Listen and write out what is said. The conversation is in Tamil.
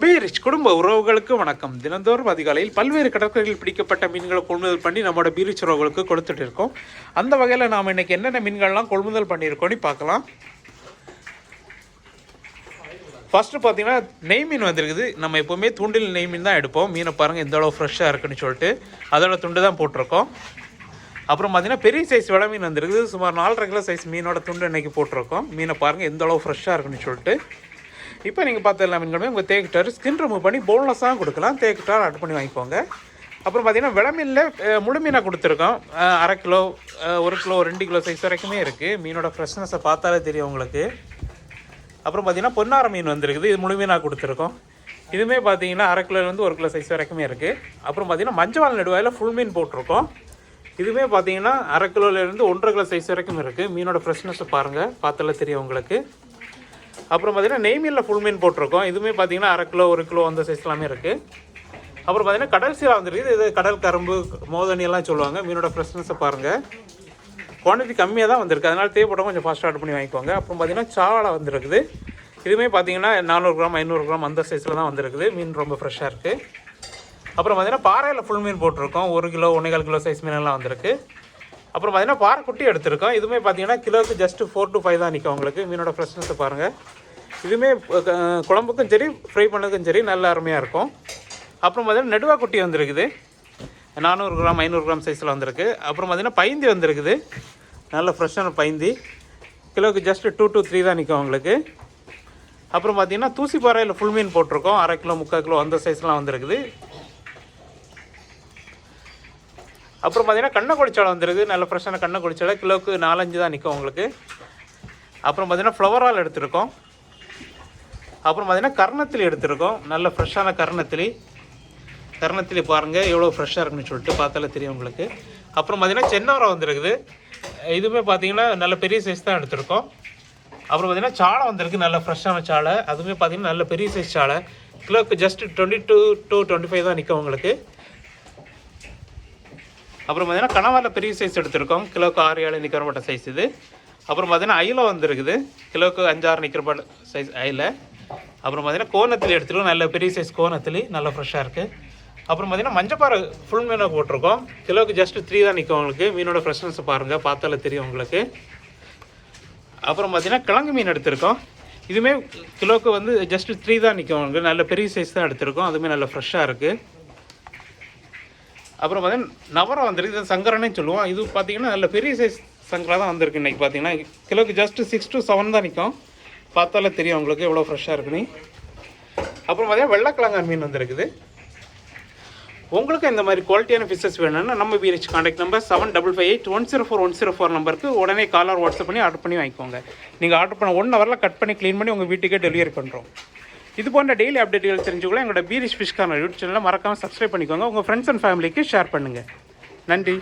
பீரிச் குடும்ப உறவுகளுக்கு வணக்கம். தினந்தோறும் அதிகாலையில் பல்வேறு கடற்கரையில் பிடிக்கப்பட்ட மீன்களை கொள்முதல் பண்ணி நம்மளோட பீரிச் உறவுகளுக்கு கொடுத்துட்டு இருக்கோம். அந்த வகையில் நாம் இன்னைக்கு என்னென்ன மீன்கள்லாம் கொள்முதல் பண்ணியிருக்கோம்னு பார்க்கலாம். ஃபஸ்ட்டு பார்த்தீங்கன்னா நெய் மீன் வந்திருக்குது. நம்ம எப்போவுமே தூண்டில் நெய் மீன் தான் எடுப்போம். மீனை பாருங்கள் எந்த அளவு ஃப்ரெஷ்ஷாக இருக்குன்னு சொல்லிட்டு அதோட துண்டு தான் போட்டிருக்கோம். அப்புறம் பார்த்தீங்கன்னா பெரிய சைஸ் விலை மீன் வந்திருக்குது. சுமார் நாலரை கிலோ சைஸ் மீனோட துண்டு இன்றைக்கி போட்டிருக்கோம். மீனை பாருங்கள் எந்த அளவு ஃப்ரெஷ்ஷாக இருக்குன்னு சொல்லிட்டு. இப்போ நீங்கள் பார்த்து எல்லா மீன்களுமே உங்கள் தேக்கிட்டார் ஸ்கின் ரிமூவ் பண்ணி போன்லெஸ்ஸாக கொடுக்கலாம். தேக்கிட்டார் ஆட் பண்ணி வாங்கிக்கோங்க. அப்புறம் பார்த்தீங்கன்னா விளமீனில் முழு மீனாக கொடுத்துருக்கோம். அரை கிலோ ஒரு கிலோ ரெண்டு கிலோ சைஸ் வரைக்குமே இருக்குது மீனோட ஃப்ரெஷ்னஸை பார்த்தாலே தெரியும் உங்களுக்கு. அப்புறம் பார்த்தீங்கன்னா பொன்னார மீன் வந்திருக்குது. இது முழு மீனாக கொடுத்துருக்கோம். இதுவுமே பார்த்தீங்கன்னா அரை கிலோலேருந்து ஒரு கிலோ சைஸ் வரைக்குமே இருக்குது அப்புறம் பார்த்தீங்கன்னா மஞ்சள் நெடுவாயில் ஃபுல் மீன் போட்டிருக்கோம். இதுவுமே பார்த்தீங்கன்னா அரை கிலோலேருந்து ஒன்றரை கிலோ சைஸ் வரைக்கும் இருக்குது மீனோட ஃப்ரெஷ்னஸை பாருங்கள் பார்த்தாலே தெரியும் உங்களுக்கு. அப்புறம் பார்த்தீங்கன்னா நெய் மீனில் ஃபுல் மீன் போட்டிருக்கோம். இதுவுமே பார்த்தீங்கன்னா அரை கிலோ ஒரு கிலோ அந்த சைஸ் எல்லாமே இருக்குது அப்புறம் பார்த்தீங்கன்னா கடல் சீலா வந்துருக்குது இது கடல் கரும்பு மோதனி எல்லாம் சொல்லுவாங்க. மீனோட ஃப்ரெஷ்னஸை பாருங்கள் குவான்டிட்டி கம்மியாக தான் வந்திருக்கு. அதனால் தேவைப்பட்டவங்க கொஞ்சம் ஃபாஸ்ட் ஆர்டர் பண்ணி வாங்கிக்கோங்க. அப்புறம் பார்த்தீங்கன்னா சாவலை வந்திருக்குது. இதுவுமே பார்த்தீங்கன்னா நானூறு கிராம் ஐநூறு கிராம் அந்த சைஸில் தான் வந்திருக்குது. மீன் ரொம்ப ஃப்ரெஷ்ஷாக இருக்குது அப்புறம் பார்த்தீங்கன்னா பாறையில் ஃபுல் மீன் போட்டிருக்கோம். ஒரு கிலோ ஒன்றே கால் கிலோ சைஸ் மீனெல்லாம் வந்திருக்கு. அப்புறம் பார்த்தீங்கன்னா பாறைக்குட்டி எடுத்திருக்கோம். இதுவுமே பார்த்தீங்கன்னா கிலோவுக்கு ஜஸ்ட் ஃபோர் டு ஃபைவ் தான் நிற்கும் உங்களுக்கு. மீனோட ஃப்ரெஷ்னஸை பாருங்கள் இதுவுமே குழம்புக்கும் சரி ஃப்ரை பண்ணதுக்கும் சரி நல்ல அருமையாக இருக்கும். அப்புறம் பார்த்தீங்கன்னா நெடுவா குட்டி வந்திருக்குது. நானூறு கிராம் ஐநூறு கிராம் சைஸில் வந்திருக்கு. அப்புறம் பார்த்தீங்கன்னா பைந்தி வந்திருக்குது. நல்ல ஃப்ரெஷ்ஷான பைந்தி. கிலோவுக்கு ஜஸ்ட்டு டூ டூ த்ரீ தான் நிற்கும் உங்களுக்கு. அப்புறம் பார்த்தீங்கன்னா தூசி பாறையில் ஃபுல் மீன் போட்டிருக்கோம். அரை கிலோ முக்கால் கிலோ அந்த சைஸ்லாம் வந்திருக்குது. அப்புறம் பார்த்தீங்கன்னா கண்ணை குடிச்சாலை வந்துருக்கு நல்ல ஃப்ரெஷ்ஷான கண்ணை குடிச்சாலை கிலோவுக்கு நாலஞ்சு தான் நிற்கும் உங்களுக்கு. அப்புறம் பார்த்தீங்கன்னா ஃப்ளவரால் எடுத்திருக்கோம். அப்புறம் பார்த்தீங்கன்னா கர்ணத்திலி எடுத்திருக்கோம். நல்ல ஃப்ரெஷ்ஷான கர்ணத்திலி. கர்ணத்திலி பாருங்கள் எவ்வளோ ஃப்ரெஷ்ஷாக இருக்குன்னு சொல்லிட்டு பார்த்தாலே தெரியும் உங்களுக்கு. அப்புறம் பார்த்தீங்கன்னா சென்னவரம் வந்துருக்குது. இதுவுமே பார்த்தீங்கன்னா நல்ல பெரிய சைஸ் தான் எடுத்திருக்கோம். அப்புறம் பார்த்தீங்கன்னா சாலை வந்திருக்கு நல்ல ஃப்ரெஷ்ஷான சாலை. அதுவுமே பார்த்தீங்கன்னா நல்ல பெரிய சைஸ் சாலை. கிலோக்கு just twenty two to twenty five தான் நிற்கும் உங்களுக்கு. அப்புறம் பார்த்தீங்கன்னா கனவால பெரிய சைஸ் எடுத்திருக்கோம். கிலோக்கு ஆறு ஏழு நிற்கிறப்பட்ட சைஸ் இது. அப்புறம் பார்த்தீங்கன்னா ஐயில் வந்துருக்குது. கிலோக்கு அஞ்சாறு நிற்கிறப்பட்ட சைஸ் அயில. அப்புறம் பார்த்தீங்கன்னா கோணத்தில் எடுத்துருக்கோம். நல்ல பெரிய சைஸ் கோணத்தில். நல்ல ஃப்ரெஷ்ஷாக இருக்குது அப்புறம் பார்த்தீங்கன்னா மஞ்சப்பாறை ஃபுல் மீனை போட்டிருக்கோம். கிலோக்கு ஜஸ்ட் த்ரீ தான் நிற்கும் உங்களுக்கு. மீனோட ஃப்ரெஷ்னஸ் பாருங்கள் பார்த்தாலே தெரியும் உங்களுக்கு. அப்புறம் பார்த்தீங்கன்னா கிழங்கு மீன் எடுத்திருக்கோம். இதுவுமே கிலோக்கு வந்து ஜஸ்ட் த்ரீ தான் நிற்கும் உங்களுக்கு. நல்ல பெரிய சைஸ் தான் எடுத்திருக்கோம். அதுவுமே நல்ல ஃப்ரெஷ்ஷாக இருக்குது அப்புறம் பார்த்தீங்கன்னா நவரம் வந்துருக்கு. இது சங்கரனே சொல்லுவோம் இது பார்த்தீங்கன்னா நல்ல பெரிய சைஸ் சங்கரா தான் வந்திருக்கு இன்றைக்கி பார்த்தீங்கன்னா. கிலோக்கு ஜஸ்ட்டு சிக்ஸ் டு செவன் தான் நிற்கும் பார்த்தாலே தெரியும் உங்களுக்கு எவ்வளோ ஃப்ரெஷ்ஷாக இருக்குன்னு. அப்புறம் பார்த்தீங்கன்னா வெள்ளைக்கிழங்கா மீன் வந்திருக்குது. உங்களுக்கு இந்த மாதிரி குவாலிட்டியான ஃபிஷஸ் வேணும்னா நம்ம P H contact number seven double five eight one zero four one zero four நம்பருக்கு உடனே காலர் வாட்ஸ்அப் பண்ணி ஆர்டர் பண்ணி வாங்கிக்கோங்க. நீங்கள் ஆர்டர் பண்ண ஒன் ஹவரில் கட் பண்ணி க்ளீன் பண்ணி உங்கள் வீட்டுக்கே டெலிவரி பண்ணுறோம் இது போன்ற டெய்லி அப்டேட்டுகள் தெரிஞ்சுக்கலாம் எங்களோட பீரிஷ் ஃபிஷ் கார்னர் யூடியூப் சேனலில் மறக்காமல் சப்ஸ்கிரைப் பண்ணிக்கோங்க. உங்கள் ஃப்ரெண்ட்ஸ் அண்ட் ஃபேமிலிக்கு ஷேர் பண்ணுங்கள் நன்றி.